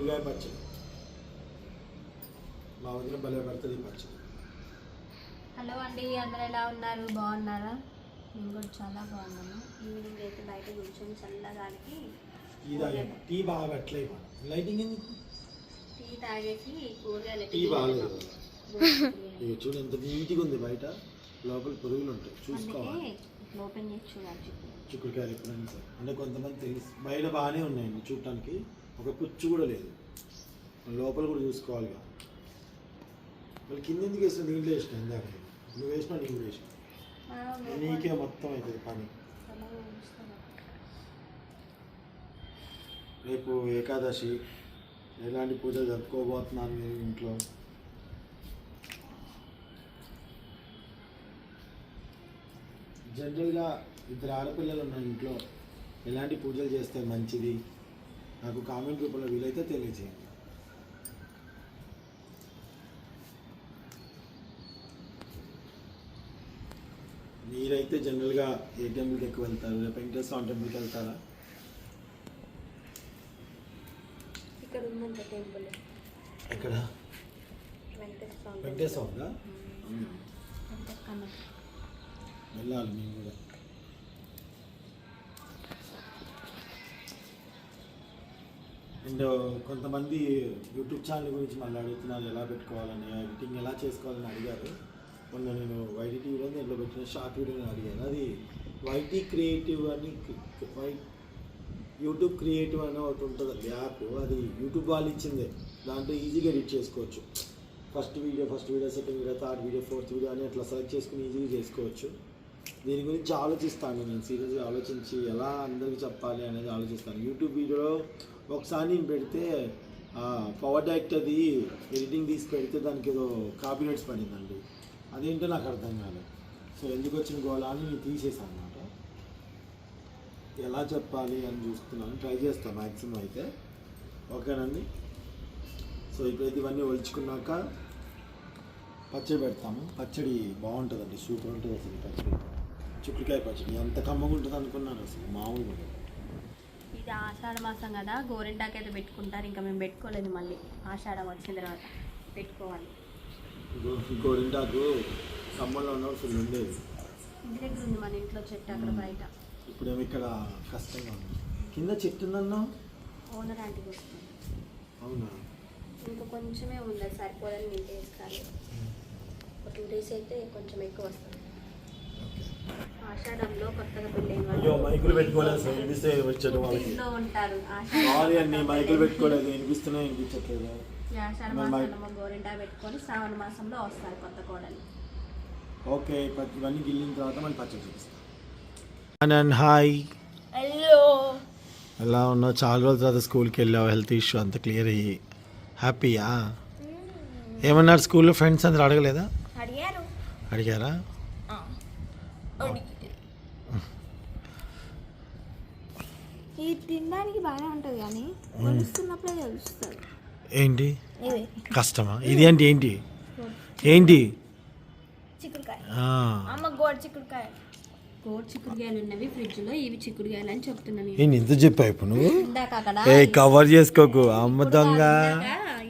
చిక్కుడుకాయ పచ్చడి. మా వదిన భలే పడుతుంది పచ్చడి. హలో అండి అందరు ఎలా ఉన్నారు? బాగున్నారా? నేను కూడా చాలా బాగున్నాను. ఈవినింగ్ అయితే బయట కూర్చొని చల్లగాలికి టీ బాగా పెట్టలే ఇవాళ. లైటింగ్ ఎందుకు? టీ తాగేసి కూరగాయలు టీ బాగాలేదు చూడు ఎంత నీట్గా ఉంది బయట. లోపల పురుగులు ఉంటాయి. చూసుకోవాలి. ఓపెన్ చేసి చూడాలి చిక్కుడు. చిక్కుడుకాయలు ఎప్పుడైనా అంటే కొంతమంది తెలుసు. బయట బాగానే ఉన్నాయండి చూడటానికి. ఒక పుచ్చు కూడా లేదు. లోపల కూడా చూసుకోవాలిగా మళ్ళీ కింద ఎందుకు వేసిన దీంట్లో వేసిన ఇందాక నువ్వు వేసినా నేను వేసిన. నీకే మొత్తం అవుతుంది పని. రేపు ఏకాదశి. ఎలాంటి పూజలు జరుపుకోబోతున్నాను మీరు ఇంట్లో? జనరల్గా ఇద్దరు ఆడపిల్లలు ఉన్న ఇంట్లో. ఎలాంటి పూజలు చేస్తే మంచిది? నాకు కామెంట్ రూపంలో వీలైతే తెలియజేయండి. మీరైతే జనరల్గా ఏ టెంపుల్కి ఎక్కువ వెళ్తారు? రేపు వెంకటేశ్వర స్వామి టెంపుల్కి వెళ్తారా? ఇక్కడ ఉందంట టెంపుల్. ఎక్కడ? వెంకటేశ్వర వెళ్ళాలి మేము కూడా. అండ్ uh, కొంతమంది యూట్యూబ్ ఛానల్ గురించి మళ్ళీ అడుగుతున్నారు ఎలా పెట్టుకోవాలని ఎడిటింగ్ ఎలా చేసుకోవాలని అడిగారు. మొన్న నేను వైటీ టీవీలో దీంట్లో పెట్టిన షార్ట్ వీడియోని అడిగాను. అది వైటీ క్రియేటివ్ అని వై యూట్యూబ్ క్రియేటివ్ అని ఒకటి ఉంటుంది అది యాప్. అది యూట్యూబ్ వాళ్ళు ఇచ్చిందే. దాంట్లో ఈజీగా ఎడిట్ చేసుకోవచ్చు. First video first video second video third video fourth video అని అట్లా సెలెక్ట్ చేసుకుని ఈజీగా చేసుకోవచ్చు. దీని గురించి ఆలోచిస్తాను నేను. సీరియస్గా ఆలోచించి ఎలా అందరికీ చెప్పాలి అనేది ఆలోచిస్తాను. యూట్యూబ్ వీడియోలో ఒకసారి నేను పెడితే పవర్ డైరెక్ట్ అది ఎడిటింగ్ తీసి పెడితే దానికి ఏదో కాపీ రైట్స్ పడిందండి. అదేంటో నాకు అర్థం కాలేదు. సో ఎందుకు వచ్చిన గోళ అని నేను తీసేసాను అనమాట ఎలా చెప్పాలి అని చూస్తున్నాను. ట్రై చేస్తాను మ్యాక్సిమం అయితే. ఓకేనండి? సో ఇప్పుడైతే ఇవన్నీ ఒలుచుకున్నాక పచ్చడి పెడతాము. పచ్చడి బాగుంటుందండి సూపర్ ఉంటుంది అసలు పచ్చడి. చిక్కుడుకాయ పచ్చడి ఎంత కమ్మగా ఉంటుంది అనుకున్నాను అసలు మామూలుగా ఇది ఆషాఢ మాసం కదా గోరింటాకి అయితే పెట్టుకుంటారు. ఇంకా మేము పెట్టుకోలేదు మళ్ళీ. ఆషాఢం వచ్చిన తర్వాత పెట్టుకోవాలి. గోరింటాకు సమ్మర్లో ఉన్నప్పుడు ఫుల్ ఉండేది. ఇంటి దగ్గర ఉంది మన ఇంట్లో చెట్టు అక్కడ బయట. ఇప్పుడేమో ఇక్కడ కష్టంగా ఉంది. కింద చెట్టు ఉందన్నా? ఓనర్ ఆంటీకి వస్తుంది అవునా? ఇంకా కొంచెమే ఉంది సరిపోదని నేను వేసుకోవాలి ఒక టూ డేస్ అయితే కొంచెం ఎక్కువ వస్తుంది. ఆషాఢంలో కొత్తగా పెళ్ళైన అయ్యో మైకులు పెట్టుకోలేదు వినిపిస్తే వచ్చాడు వాళ్ళకి. ఇంట్లో ఉంటారు సారీ అండి మైకులు పెట్టుకోలేదు వినిపిస్తున్నాయి వినిపించట్లేదు. ఈ ఆషాఢ మరి మై- మాసంలో గోరింటా పెట్టుకొని శ్రావణ మాసంలో వస్తారు కొత్త కోడలు. ఓకే ప- ఇవన్నీ గిల్లిన తర్వాత మళ్ళీ పచ్చడి హాయ్. హలో. ఎలా ఉన్నావు? చాలా రోజుల తర్వాత స్కూల్కి వెళ్ళావు హెల్త్ ఇష్యూ అంత క్లియర్ అయ్యి. హ్యాపీయా? ఏమన్నారు స్కూల్లో ఫ్రెండ్స్ అందరు అడగలేదా? అడిగారు. అడిగారా? ఇది తినడానికి బాగానే ఉంటుంది కానీ తెలుస్తుంది. ఏంటి? ఇవి కష్టమా? ఇది అంటే ఏంటి? ఏంటి? చిక్కుడుకాయ. ఆ, అమ్మ గోడ చిక్కుడుకాయ. గోడ చిక్కుడుకాయలు ఉన్నవి ఫ్రిడ్జ్లో ఇవి చిక్కుడుకాయలు అని చెప్తున్నాను ఏంటి ఇంత చెప్పావు ఇప్పుడు నువ్వు? ఇందాక అక్కడ ఏ కవర్ చేసుకోకు అమ్మ దొంగ. ఇందాక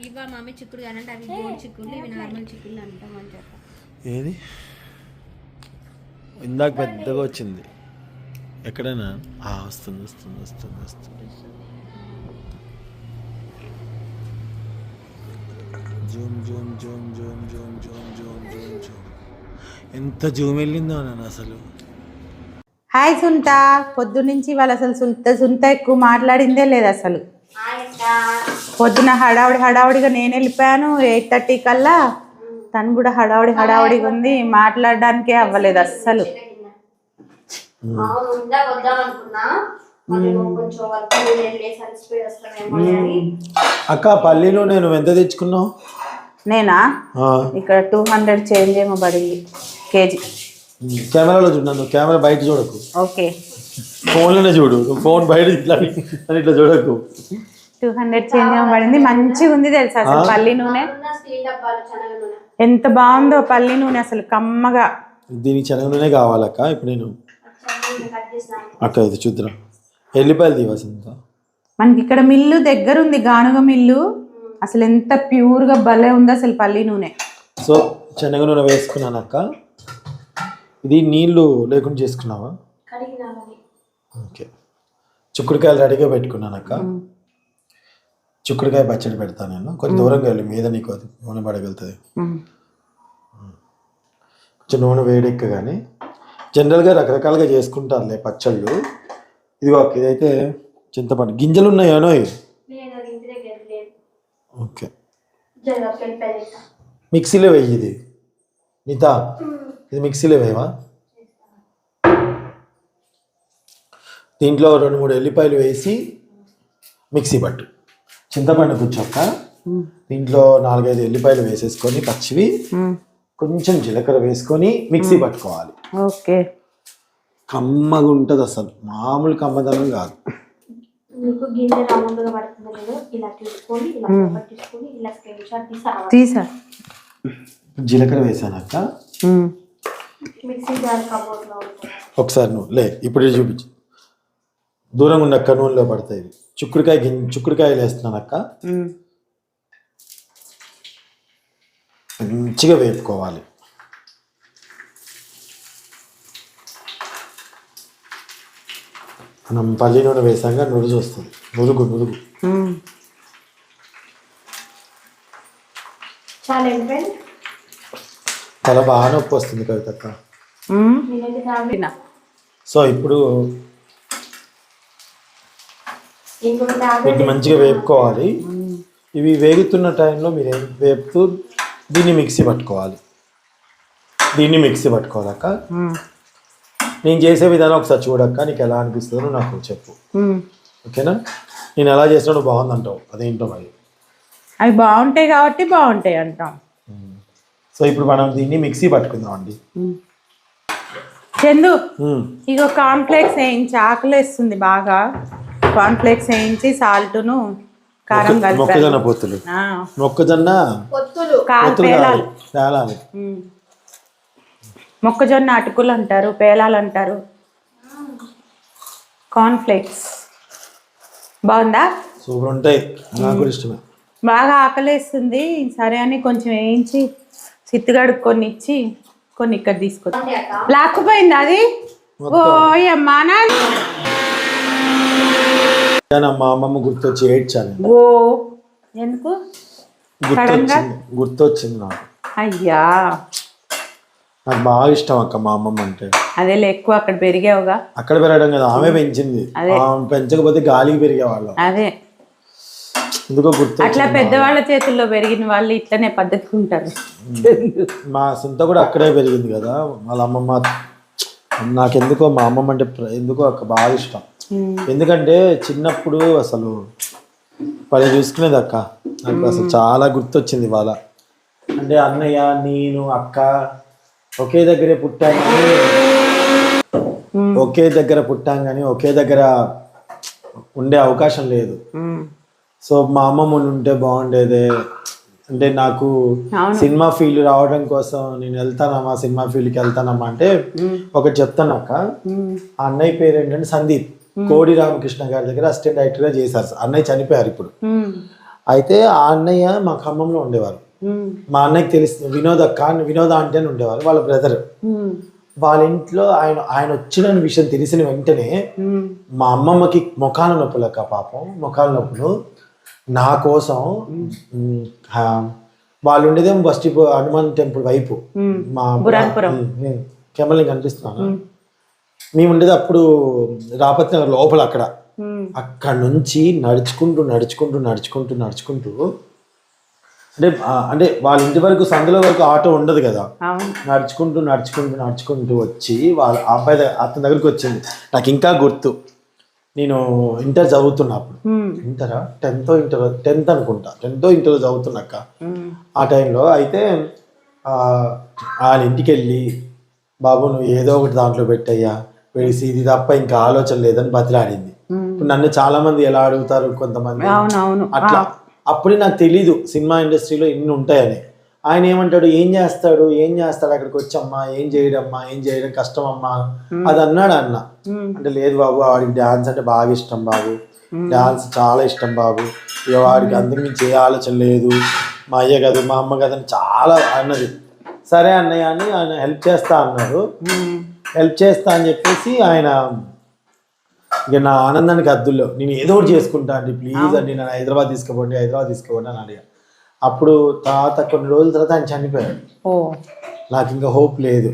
ఇవ్వ మమ్మీ చిక్కుడుకాయలు అంటే అవి గోడ చిక్కుళ్ళు ఇవి నార్మల్ చిక్కుళ్ళు అంటాం అని చెప్పాను ఏది? ఇందాక పెద్దగా వచ్చింది. ఎక్కడైనా? ఆ, వస్తుంది వస్తుంది వస్తుంది వస్తుంది. Zoom zoom zoom zoom zoom zoom zoom zoom zoom. ఎంత జూమ్ వెళ్ళిందో నన్ను అసలు. హాయ్ సుంత పొద్దు నుంచి వాళ్ళు అసలు సుంత సుంత ఎక్కువ మాట్లాడిందే లేదు అసలు. పొద్దున హడావుడి హడావుడిగా నేను వెళ్ళిపోయాను ఎయిట్ థర్టీ కల్లా. తను కూడా హడావుడి హడావుడిగా ఉంది. మాట్లాడడానికే అవ్వలేదు అస్సలు. అక్క పల్లీలో నేను ఎంత తెచ్చుకున్నావు? నేనా? ఇక్కడ టూ హండ్రెడ్ చేంజ్ ఏమో పడింది కేజీ కెమెరాలో చూడు నన్ను కెమెరా బయట చూడకు. ఓకే. ఫోన్లోనే చూడు ఫోన్ బయట ఇట్లా ఇట్లా చూడకు. టూ హండ్రెడ్ చేంజ్ ఏమో పడింది మంచిగా ఉంది తెలుసా అసలు పల్లి నూనె? శనగ నూనె ఎంత బాగుందో పల్లి నూనె అసలు కమ్మగా. దీనికి శనగనూనె కావాలక్క ఇప్పుడు నేను నూనె అక్క ఇది చూద్దాం ఎల్లిపాయలు తీవాల్సింది మనకి ఇక్కడ మిల్లు దగ్గర ఉంది గానుగ మిల్లు. అసలు ఎంత ప్యూర్గా భలే ఉంది అసలు పల్లి నూనె. సో శనగ నూనె వేసుకున్నాను అక్క. ఇది నీళ్ళు లేకుండా చేసుకున్నావా? ఓకే. చిక్కుడుకాయలు రెడీగా పెట్టుకున్నాను అక్క. చిక్కుడుకాయ పచ్చడి పెడతాను నేను. కొంచెం దూరంగా వెళ్ళి మీద నీకు అది నూనె పడగలుగుతుంది. కొంచెం నూనె వేడెక్కగానే జనరల్గా రకరకాలుగా చేసుకుంటారులే పచ్చళ్ళు. ఇది ఒక ఇదైతే చింతపండు. గింజలు ఉన్నాయానో ఓకే. మిక్సీలో వెయ్యి ఇది. నీతా ఇది మిక్సీలో వేయవా? దీంట్లో రెండు మూడు ఎల్లిపాయలు వేసి మిక్సీ పట్టు. చింతపండు కూర్చోక్క. దీంట్లో నాలుగైదు ఎల్లిపాయలు వేసేసుకొని పచ్చివి. కొంచెం జీలకర్ర వేసుకొని మిక్సీ పట్టుకోవాలి. ఓకే. కమ్మగా ఉంటుంది అసలు. మామూలు కమ్మదనం కాదు. మీకు గింజ రౌండ్గా పడుతుందో లేదో ఇలా తీసుకొని ఇలా పట్టించుకొని ఇలా స్క్రీన్ షాట్ తీసి జీలకర్ర వేసానక్క ఉమ్. మిక్సీ జార్ కబోర్డ్లో ఉంటుంది? ఒకసారి నువ్వు లే ఇప్పుడు చూపించు. దూరంగా ఉన్న అక్క నూనెలో పడతాయి. చిక్కుడుకాయ గిం చిక్కుడుకాయలు వేస్తున్నాను అక్క. మంచిగా వేపుకోవాలి. మనం పల్లి నూనె వేసాక నురుగు వస్తుంది. నురుగు నురుగు. తల బాగా నొప్పి వస్తుంది కవితక్క. సో ఇప్పుడు వీటిని మంచిగా వేపుకోవాలి. ఇవి వేగుతున్న టైంలో మీరు ఏం వేపుతూ దీన్ని మిక్సీ పట్టుకోవాలి. దీన్ని మిక్సీ పట్టుకోవాలక్క. నేను చేసే విధానం ఒకసారి చూడక్క నీకు ఎలా అనిపిస్తుందో నాకు చెప్పు. ఓకేనా? నేను ఎలా చేసినా నువ్వు బాగుందంటావు. అదేంటో మరి? అవి బాగుంటాయి కాబట్టి బాగుంటాయి అంటాం. సో ఇప్పుడు మనం దీన్ని మిక్సీ పట్టుకుందాం అండి. చందు ఇగో కాన్ఫ్లెక్స్ వేయించి ఆకలి వేస్తుంది బాగా. కాన్ఫ్లెక్స్ వేయించి సాల్ట్ను కారం కలిపాను మొక్కజొన్న పొత్తులు. ఆ, మొక్కజొన్న పొత్తులు. పేలాలు. మొక్కజొన్న అటుకులు అంటారు పేలాలు అంటారు. కాన్ఫ్లెక్స్ బాగుందా? సూపర్ ఉంటాయి నాకు ఇష్టమే. బాగా ఆకలేస్తుంది. సరే అని కొంచెం వేయించి సిత్తుగాడు కొన్ని ఇచ్చి కొన్ని ఇక్కడ తీసుకొచ్చి. లాక్కుపోయింది అది? ఓయమ్మా నా కానీ మా అమ్మమ్మ గుర్తొచ్చి ఏడ్చాను. ఓ ఎందుకు? గుర్తొచ్చింది గుర్తొచ్చింది నాకు. అయ్యా. నాకు బాగా ఇష్టం అక్క మా అమ్మమ్మ అంటే. అదే ఎక్కువ అక్కడ పెరిగావుగా. అక్కడ పెరగడం కదా ఆమె పెంచింది. ఆమె పెంచకపోతే గాలికి పెరిగేవాళ్ళం. అదే. ఎందుకో గుర్తు అట్లా పెద్దవాళ్ళ చేతుల్లో పెరిగిన వాళ్ళు ఇట్లనే పద్ధతిగా ఉంటారు మా సొంత కూడా అక్కడే పెరిగింది కదా వాళ్ళ అమ్మమ్మ. నాకెందుకో మా అమ్మమ్మ అంటే ఎందుకో అక్క బాగా ఇష్టం. ఎందుకంటే చిన్నప్పుడు అసలు వాళ్ళు చూసుకునేది అక్క. నాకు అసలు చాలా గుర్తొచ్చింది వాళ్ళ అంటే అన్నయ్య నేను అక్క ఒకే దగ్గరే పుట్టాం కానీ ఒకే దగ్గర పుట్టాం కానీ ఒకే దగ్గర ఉండే అవకాశం లేదు. సో మా అమ్మమ్మ ఉంటే బాగుండేదే. అంటే నాకు. సినిమా ఫీల్డ్ రావడం కోసం నేను వెళ్తానమ్మా సినిమా ఫీల్డ్కి వెళ్తానమ్మా అంటే ఒకటి చెప్తాను అక్క. అన్నయ్య పేరు ఏంటంటే సందీప్. కోడి రామకృష్ణ గారి దగ్గర అసిస్టెంట్ డైరెక్టర్గా చేశారు అన్నయ్య చనిపోయారు ఇప్పుడు ఉమ్. అయితే ఆ అన్నయ్య మా ఖమ్మంలో ఉండేవారు ఉమ్. మా అన్నయ్యకి తెలిసి వినోద్ అని వినోద అంటే అని ఉండేవారు వాళ్ళ బ్రదర్. వాళ్ళ ఇంట్లో ఆయన ఆయన వచ్చిన విషయం తెలిసిన వెంటనే. మా అమ్మమ్మకి ముఖాల నొప్పులు అక్క పాపం ముఖాల నొప్పులు నా కోసం వాళ్ళు ఉండేదేమో బస్ డిపో హనుమాన్ టెంపుల్ వైపు. మా. కెమెరా కనిపిస్తున్నాను మేము ఉండేది అప్పుడు రాపతి నగర్ లోపల అక్కడ. అక్కడ నుంచి నడుచుకుంటూ నడుచుకుంటూ నడుచుకుంటూ నడుచుకుంటూ అంటే అంటే వాళ్ళ ఇంటి వరకు సందులో వరకు ఆటో ఉండదు కదా. నడుచుకుంటూ నడుచుకుంటూ నడుచుకుంటూ వచ్చి వాళ్ళ అబ్బాయి అతని దగ్గరికి వచ్చింది. నాకు ఇంకా గుర్తు. నేను ఇంటర్ చదువుతున్నా అప్పుడు. ఇంటరా? టెన్త్ ఇంటర్ టెన్త్ అనుకుంటా. టెన్త్ ఇంటర్ చదువుతున్నాక. ఆ టైంలో అయితే వాళ్ళ ఇంటికి వెళ్ళి బాబు నువ్వు ఏదో ఒకటి దాంట్లో పెట్టయ్యా. వేసి ఇది తప్ప ఇంకా ఆలోచన లేదని బతిలాడింది. ఇప్పుడు నన్ను చాలా మంది ఎలా అడుగుతారు కొంతమంది? అట్లా అప్పుడే నాకు తెలీదు సినిమా ఇండస్ట్రీలో ఇన్ని ఉంటాయని. ఆయన ఏమంటాడు? ఏం చేస్తాడు? ఏం చేస్తాడు? అక్కడికి వచ్చమ్మా ఏం చేయడమ్మా ఏం చేయడం కష్టం అమ్మా అది అన్నాడు అన్న. అంటే లేదు బాబు వాడికి డాన్స్ అంటే బాగా ఇష్టం బాబు. డాన్స్ చాలా ఇష్టం బాబు. ఇక వాడికి అందుకు ఏ ఆలోచన లేదు. మా అయ్య కదా మా అమ్మ కదా అని చాలా అన్నది. సరే అన్నయ్య అని ఆయన హెల్ప్ చేస్తా అన్నారు ఉమ్, హెల్ప్ చేస్తా అని చెప్పేసి ఆయన ఇక నా ఆనందానికి అద్దుల్లో నేను ఏదో ఒకటి చేసుకుంటా అండి ప్లీజ్ అండి నన్ను హైదరాబాద్ తీసుకుపోండి హైదరాబాద్ తీసుకుపోండి అని అడిగా. అప్పుడు తర్వాత కొన్ని రోజుల తర్వాత ఆయన చనిపోయాడు. నాకు ఇంకా హోప్ లేదు.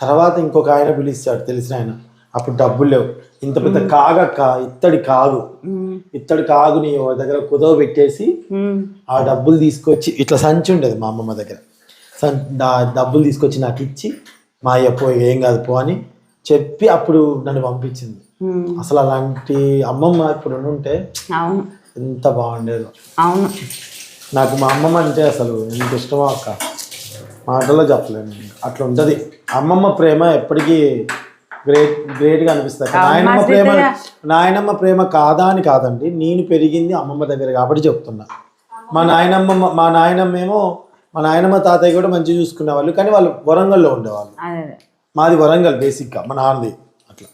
తర్వాత ఇంకొక ఆయన పిలిచాడు తెలిసిన ఆయన. అప్పుడు డబ్బులు లేవు. ఇంత పెద్ద కాగక్క ఇత్తడి కాగు ఇత్తడి కాగుని ఓ దగ్గర కుదవ పెట్టేసి ఆ డబ్బులు తీసుకొచ్చి ఇట్లా సంచి ఉండేది మా అమ్మమ్మ దగ్గర. డబ్బులు తీసుకొచ్చి నాకు ఇచ్చి మా అయ్య పో ఏం కాదు పో అని చెప్పి అప్పుడు నన్ను పంపించింది. అసలు అలాంటి అమ్మమ్మ ఇప్పుడు ఉంటే అవును. ఎంత బాగుండేదో. అవును. నాకు మా అమ్మమ్మ అంటే అసలు ఎంత ఇష్టమో అక్క. మాటల్లో చెప్పలేను. అట్లా ఉంటుంది. అమ్మమ్మ ప్రేమ ఎప్పటికీ గ్రేట్ గ్రేట్గా అనిపిస్తుంది. నాయనమ్మ ప్రేమ నాయనమ్మ ప్రేమ కాదా అని కాదండి. నేను పెరిగింది అమ్మమ్మ దగ్గర కాబట్టి చెప్తున్నా. మా నాయనమ్మ మా నాయనమ్మ ఏమో మా నాయనమ్మ తాతయ్య కూడా మంచిగా చూసుకునేవాళ్ళు కానీ వాళ్ళు వరంగల్లో ఉండేవాళ్ళు. అదే అదే. మాది వరంగల్ బేసిక్గా మా నాన్నది అట్లా.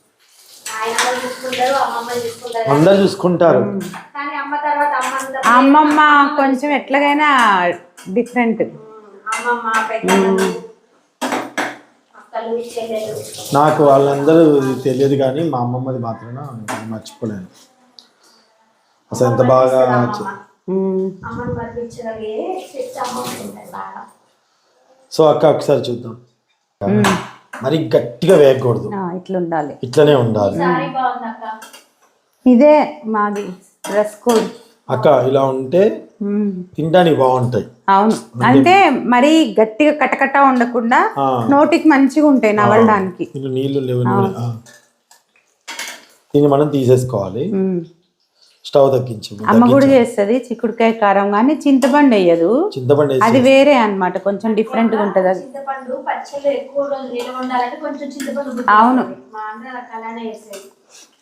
ఆయన వాళ్ళు చూసుకుంటారు. అమ్మమ్మ చూసుకుంటారు అందరు చూసుకుంటారు కానీ అమ్మ తర్వాత అమ్మ అంతా అమ్మమ్మ కొంచెం ఎట్లాగైనా డిఫరెంట్. అమ్మమ్మ పెద్దమ్మలు అక్కలు చెల్లెలు. నాకు వాళ్ళందరూ తెలియదు కానీ మా అమ్మమ్మది మాత్రం నేను మర్చిపోలేను. అసలు ఎంత బాగా చే- సో అక్క ఒకసారి చూద్దాం. మరి గట్టిగా వేయకూడదు. ఇట్లా ఉండాలి ఇట్లనే ఉండాలి. సారీ బాగుంది అక్క ఇదే మాది డ్రెస్ కోడ్. అక్క ఇలా ఉంటే తినడానికి బాగుంటాయి. అవును. అంటే మరీ గట్టిగా కటకట ఉండకుండా నోటికి మంచిగా ఉంటాయి నవలడానికి. నీళ్ళు లేవు. దీన్ని మనం తీసేసుకోవాలి. స్టవ్ తగ్గించి అమ్మ కూడా చేస్తుంది చిక్కుడుకాయ కారం కానీ చింతపండు వేయదు. చింతపండు అది వేరే అన్నమాట కొంచెం డిఫరెంట్గా ఉంటది అది. చింతపండు పచ్చళ్ళు ఎక్కువ రోజులు నిల్వ ఉండాలంటే కొంచెం చింతపండు గుర్తు అవును.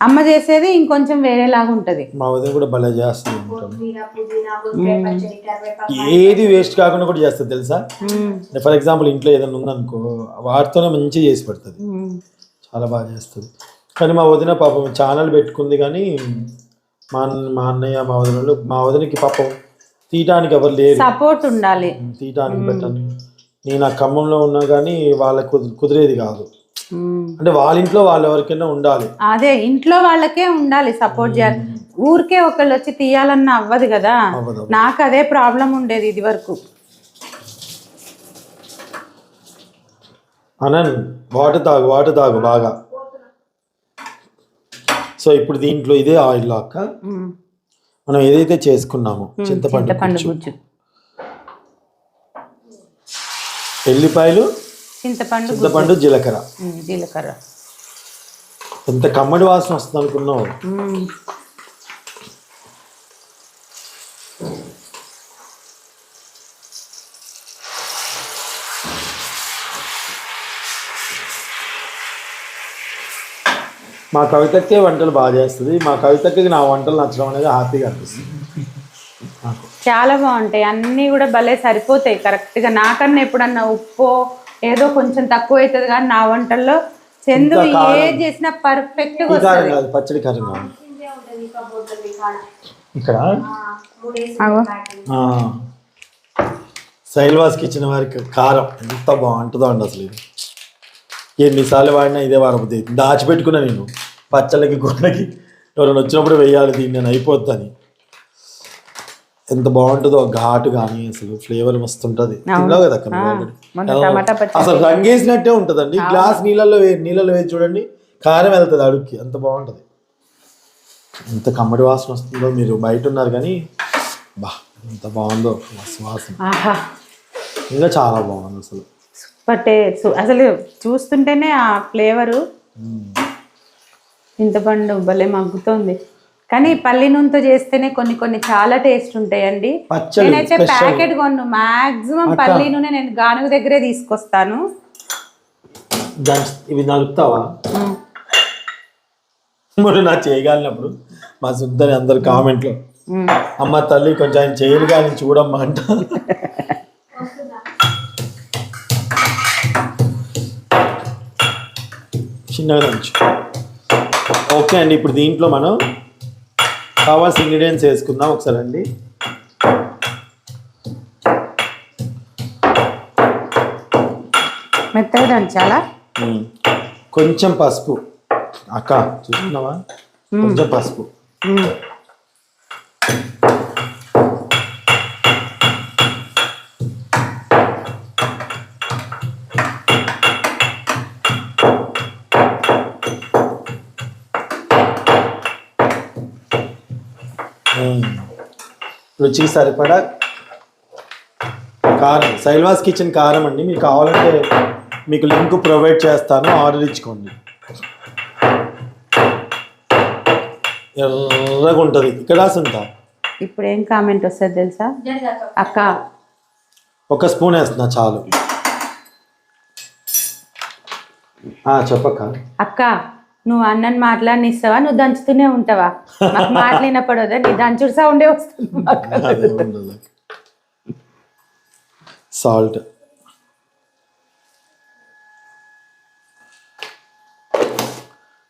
అమ్మ చేసేది ఇంకొంచెం వేరేలాగా ఉంటది. మా వదిన కూడా భలే చేస్తుంది ఏది వేస్ట్ కాకుండా కూడా చేస్తుంది తెలుసా. ఫర్ ఎగ్జాంపుల్ ఇంట్లో ఏదైనా ఉందనుకో వాటితోనే మంచిగా చేసి పెడుతుంది. చాలా బాగా చేస్తుంది. కానీ మా వదిన పాపం ఛానల్ పెట్టుకుంది కానీ మా మా అన్నయ్య మా వదినలు మా వదినకి పాపం తీయటానికి ఎవరు లేరు. సపోర్ట్ ఉండాలి. తీయటానికి పెట్టండి. నేను ఆ ఖమ్మంలో ఉన్నా కానీ వాళ్ళకి కుది- కుదిరేది కాదు. అంటే వాళ్ళ ఇంట్లో వాళ్ళు ఎవరికైనా ఉండాలి. అదే ఇంట్లో వాళ్ళకే ఉండాలి సపోర్ట్ చేయాలి. ఊరికే ఒకళ్ళు వచ్చి తీయాలన్న అవ్వదు కదా. నాకు అదే ప్రాబ్లం ఉండేది ఇది వరకు అనన్ వాటర్ తాగు వాటర్ తాగు బాగా. సో ఇప్పుడు దీంట్లో ఇదే ఆయిల్ అక్క ఉమ్. మనం ఏదైతే చేసుకున్నామో చింతపండు గుజ్జు, ఎల్లిపాయలు చింతపండు. చింతపండు జీలకర్ర. జీలకర్ర. ఎంత కమ్మడి వాసన వస్తుంది అనుకున్నావు మా కవితకే వంటలు బాగా చేస్తుంది. మా కవితకి నా వంటలు నచ్చడం అనేది హ్యాపీగా అనిపిస్తుంది. చాలా బాగుంటాయి. అన్నీ కూడా భలే సరిపోతాయి. కరెక్ట్గా నాకన్నా ఎప్పుడన్నా ఉప్పు ఏదో కొంచెం తక్కువ అవుతుంది కానీ నా వంటల్లో చందు. ఏది చేసినా కాదు పచ్చడి కారం ఇక్కడ? శైల్వాస్కి ఇచ్చిన వారికి కారం ఎంత బాగుంటుందో అండి అసలు ఇది. ఎన్నిసార్లు వాడినా ఇదే వాడబుద్ది దాచిపెట్టుకున్నా నేను. పచ్చళ్ళకి గుండెకి ఎవరైనా వచ్చినప్పుడు వెయ్యాలి దీన్ని నేను అయిపోద్దని. ఎంత బాగుంటుందో ఘాటు కానీ అసలు ఫ్లేవర్ మస్తు ఉంటుంది తిన్నావు కదా అసలు రంగేసినట్టే ఉంటుందండి. గ్లాస్ నీళ్ళల్లో వే నీళ్ళలో వేసి చూడండి కారం వెళ్తుంది అడుగుకి అంత బాగుంటుంది. ఎంత కమ్మడి వాసన వస్తుందో మీరు బయట ఉన్నారు కానీ బా ఎంత బాగుందో వాసన. ఇంకా చాలా బాగుంది అసలు. సూపర్ టేస్ట్ అసలు చూస్తుంటేనే ఆ ఫ్లేవరు చింతపండు భలే మగ్గుతోంది. కానీ పల్లి నూనెతో చేస్తేనే కొన్ని కొన్ని చాలా టేస్ట్ ఉంటాయండి. నేనైతే. ప్యాకెట్ కొన్ను. మాక్సిమం పల్లి నూనె నేను గానుగ దగ్గరే తీసుకొస్తాను. ఇవి నలుపుతావా? మరి నా చేయగలిగినప్పుడు మా సుద్దరి అందరు కామెంట్లో మ్మ్. అమ్మ తల్లి కొంచెం చేయరు కానీ చూడమ్మా అంట. చిన్నగా దంచు ఓకే అండి ఇప్పుడు దీంట్లో మనం కావాల్సిన ఇంగ్రీడియంట్స్ వేసుకుందాం ఒకసారి అండి. మెత్తగా దంచాలా. కొంచెం పసుపు. అక్క చూస్తున్నావా? కొంచెం పసుపు. రుచికి సరిపడా? కారం. సైల్వాస్ కిచెన్ కారం అండి. మీకు కావాలంటే మీకు లింక్ ప్రొవైడ్ చేస్తాను. ఆర్డర్ ఇచ్చుకోండి. ఎర్రగా ఉంటుంది. ఇక్కడ ఉంటా ఇప్పుడు ఏం కామెంట్ వస్తుంది తెలుసా? అక్క. ఒక స్పూన్ వేస్తున్నా చాలు. చెప్పక్క. అక్క. నువ్వు అన్నని మాట్లాడినిస్తావా? నువ్వు దంచుతూనే ఉంటావా? మాకు మాట్లాడినప్పుడు నీ దంచుడు సౌండే వస్తుంది మాకు. సాల్ట్.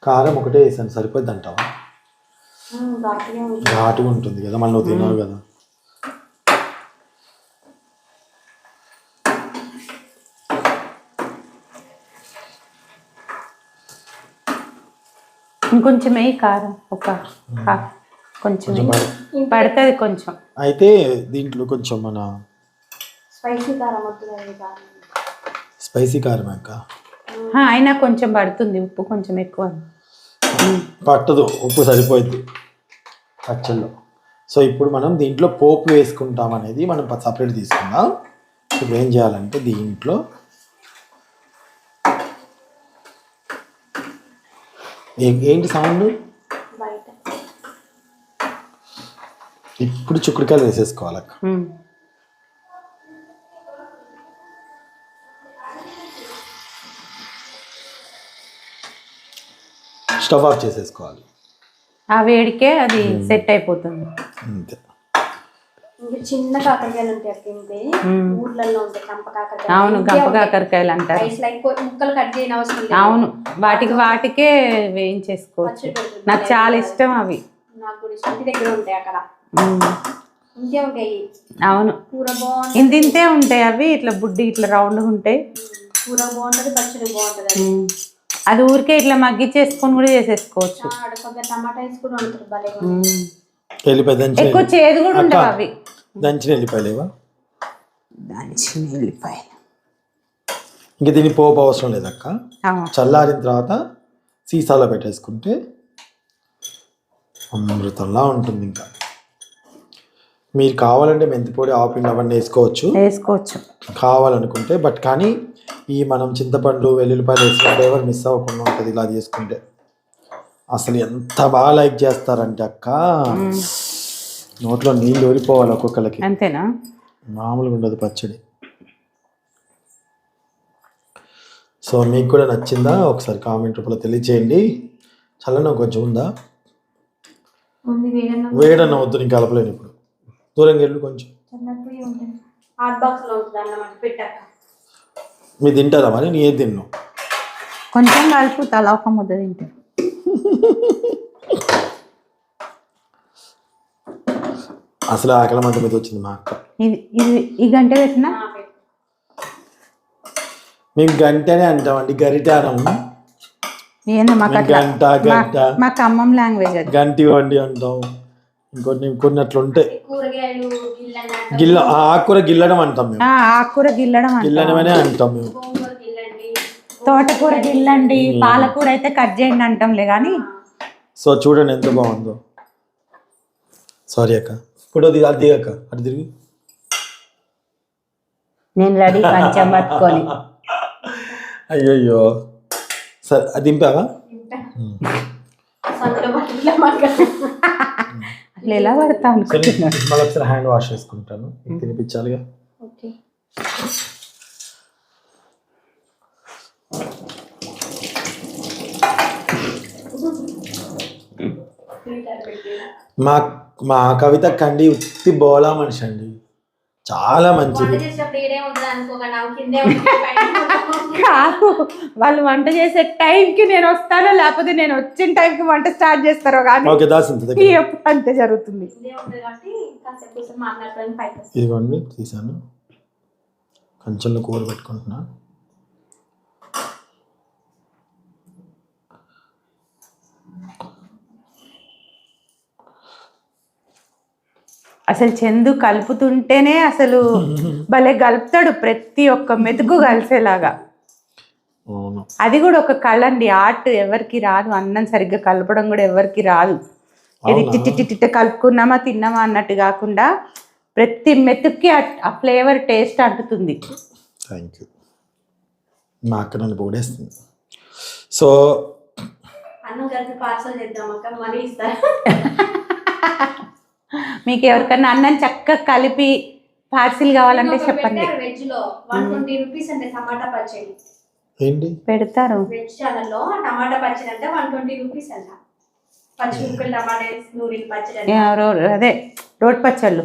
కారం ఒకటే వేసాను. సరిపోద్ది అంటావా? ఘాటుగా ఉంటుంది. కదా. మళ్ళీ నువ్వు తిన్నావు కదా. ఇంకొంచెం వేయి కారం ఒక కొంచెం. పడుతుంది కొంచెం. అయితే దీంట్లో కొంచెం మన స్పైసీ కారం స్పైసీ కారం అక్క. ఆ, అయినా కొంచెం పడుతుంది ఉప్పు కొంచెం ఎక్కువ. పట్టదు ఉప్పు సరిపోద్ది పచ్చళ్ళు. సో ఇప్పుడు మనం దీంట్లో పోపు వేసుకుంటాం అనేది మనం సపరేట్ తీసుకుందాం. ఇప్పుడు ఏం చేయాలంటే దీంట్లో ఏంటి సౌండ్? ఇప్పుడు చుక్కుడుకాయలు వేసేసుకోవాలి. స్టవ్ ఆఫ్ చేసేసుకోవాలి. ఆ వేడికే అది సెట్ అయిపోతుంది. అంతే. చిన్న కాకరకాయలు ఉంటాయి ఊర్లలో ఉంటాయి కంప కాకరకాయలు అవును గంప ఉంటాయి. కాకరకాయలు అంటారు. ముక్కలు కట్ చేయని అవసరం లేదు. అవును వాటికి వాటికే వేయించేసుకోవచ్చు. నాకు చాలా ఇష్టం అవి. నాకు ఇంటి దగ్గర ఉంటాయి అక్కడ. ఇంకే ఉంటాయి. అవును. కూర బాగుంటుంది. ఇంత ఇంతే ఉంటాయి అవి ఇట్లా బుడ్డి ఇట్లా రౌండ్గా ఉంటాయి. కూర బాగుంటది పచ్చడి బాగుంటది అది. ఊరికే ఇట్లా మగ్గిచ్చేసుకొని కూడా చేసేసుకోవచ్చు. టమాటా వేసి కూడా వండుతారు భలే ఉమ్. వెళ్ళిపోయి దంచిన ఎక్కువ చేదు కూడా ఉండవు అవి. దంచిన వెళ్ళిపోయలేవా దంచిన వెళ్ళిపోయాయి ఇంక దీని పోపు అవసరం లేదక్క. చల్లారిన తర్వాత సీసాలో పెట్టేసుకుంటే అమృతంలా ఉంటుంది ఇంకా. మీరు కావాలంటే మెంతిపొడి ఆపిండి అవన్నీ వేసుకోవచ్చు. వేసుకోవచ్చు. కావాలనుకుంటే బట్ కానీ ఈ మనం చింతపండు వెల్లుల్లిపాయలు వేసిన ఫ్లేవర్ మిస్ అవ్వకుండా ఉంటుంది ఇలా చేసుకుంటే. అసలు ఎంత బాగా లైక్ చేస్తారంటే అక్క. నోట్లో నీళ్ళు ఊరిపోవాలి ఒక్కొక్కరికి అంతేనా? మామూలుగా ఉండదు పచ్చడి. సో మీకు కూడా నచ్చిందా? ఒకసారి కామెంట్ రూపంలో తెలియచేయండి. చల్లనం కొంచెం ఉందా? ఉంది వేడన్న వద్దు నేను కలపలేను ఇప్పుడు. దూరంగా వెళ్ళు కొంచెం. మీరు తింటారా మరి? నీ ఏది తిన్ను? కొంచెం కలుపు తల ఒక ముద్ద తింటే. అసలు ఆకలి మంట మీద వచ్చింది మా అక్క. ఇది ఇది ఈ గంట పెట్టినా. మేము గంటనే అంటామండి గరిటారం. ఏందో మాకు మేము అట్లా గంట గంట. మా- మా ఖమ్మం లాంగ్వేజ్ అది. గంటి వండి అంటాం. ఇంకొన్ని కొన్ని అట్లా ఉంటాయి కూరగాయలు గిల్లన్న గిల్ల ఆ ఆకుకూర గిల్లడం అంటాం మేము. ఆ, ఆకుకూర గిల్లడం అంటాం. గిల్లడమనే అంటాం మేము. గోంగూర గిల్లండి. తోటకూర గిల్లండి పాలకూర అయితే కట్ చేయండి అంటాంలే కానీ. సో చూడండి ఎంత బాగుందో. సారీ అక్క. ఇప్పుడు అది అది అక్క అటు తిరిగి. నేను రెడీ కొంచెం పట్టుకొని. అయ్యయ్యో. సరే అది దింపావా? అట్లా ఎలా పడతాను సరే మళ్ళీ ఒకసారి హ్యాండ్ వాష్ చేసుకుంటాను. తినిపించాలిగా. ఓకే. మా మా కవిత కండి ఉత్తి బోలా మనిషి అండి. చాలా మంచిది. కిందే వాళ్ళు వంట చేసే టైంకి నేను వస్తానో లేకపోతే నేను వచ్చిన టైంకి వంట స్టార్ట్ చేస్తారో కానీ ఓకే దాసింత దగ్గర. ఎప్పుడు అంతే జరుగుతుంది. ఇదిగోండి తీసాను. కంచెంలో కూర పెట్టుకుంటున్నా. అసలు చందు కలుపుతుంటేనే అసలు భలే కలుపుతాడు ప్రతి ఒక్క మెతుకు కలిసేలాగా. అది కూడా ఒక కళ అండి ఆర్ట్ ఎవరికి రాదు. అన్నం సరిగ్గా కలపడం కూడా ఎవరికి రాదు. ఇది అవునా? టిట్టి టిట్టి కలుపుకున్నామా తిన్నామా అన్నట్టు కాకుండా ప్రతి మెతుక్కి ఆ- ఆ ఫ్లేవర్ టేస్ట్ అంటుతుంది. థ్యాంక్ యూ మా అక్క నన్ను పొగిడేస్తుంది. సో అన్నం కలిపి పార్సల్ చేద్దాం అక్క. మనీ ఇస్తారు? మీకు ఎవరికన్నా అన్నం చక్కగా కలిపి పార్సిల్ కావాలంటే చెప్పండి. వెజ్లో వన్ ట్వంటీ రూపీస్ అంటే టమాటా పచ్చడి. ఏంటి? పెడతారు. వెజ్ ఛానల్లో టమాటా పచ్చడి అంటే వన్ ట్వంటీ రూపీస్ అంట. టమాటా పచ్చడి. ఎవరో అదే రోడ్ పచ్చళ్ళు.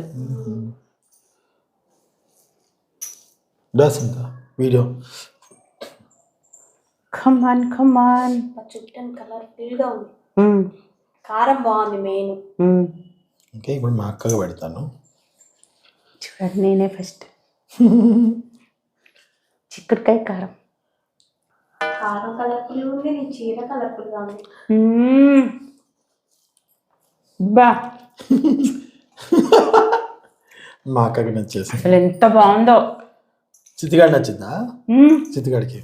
దాసింత వీడియో. కమాన్ కమాన్ చుట్టం కలర్ఫుల్గా ఉంది. కారం బాగుంది మెయిన్. ఓకే ఇప్పుడు మా అక్కగా పెడతాను. చూడండి నేనే ఫస్ట్ చిక్కుడుకాయ కారం. కారం కలర్ఫుల్ ఉంది నీ చీర కలర్ఫుల్గా ఉంది. బా. మా అక్కకి నచ్చేసింది. అసలు ఎంత బాగుందో. చితిగాడి నచ్చిందా. చితిగాడికి.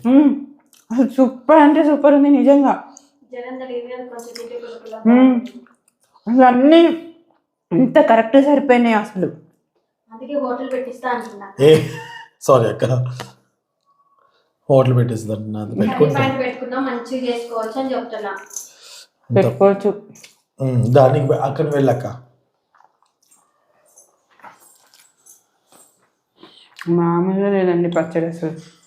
అసలు సూపర్ అంటే సూపర్ ఉంది నిజంగా. అసలు అన్నీ ఇంత కరెక్ట్ సరిపోయినాయి అసలు. అందుకే హోటల్ పెట్టిస్తా అనుకున్నా. ఏ సారీ అక్క. హోటల్ చెప్తున్నా. పెట్టుకోవచ్చు. దానికి అక్కడ వెళ్ళక్క. మామూలుగా లేదండి పచ్చడి అసలు.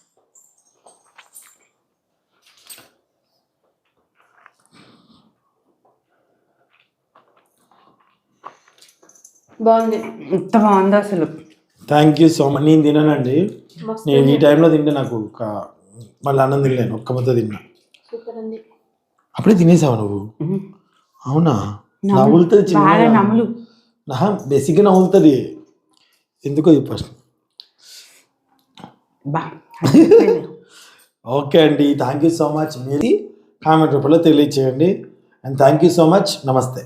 బాగుంది. ఎంత బాగుందో అసలు. థ్యాంక్ యూ సో మచ్ నేను తినానండి. మస్తు నేను ఈ టైంలో తింటే నాకు ఒక మళ్ళీ అన్నం తినలేను ఒక్క ముద్ద తిన్నా. సూపర్ ఉంది. అప్పుడే తినేసావు నువ్వు. అవునా. నవ్వులుతుంది బాగా చిన్నగా నములు. నా బేసిక్గా నవ్వులుతుంది ఎందుకో చెప్పాను బా ఓకే అండి థ్యాంక్ యూ సో మచ్ మీరు కామెంట్ రూపంలో తెలియచేయండి. And thank you so much నమస్తే.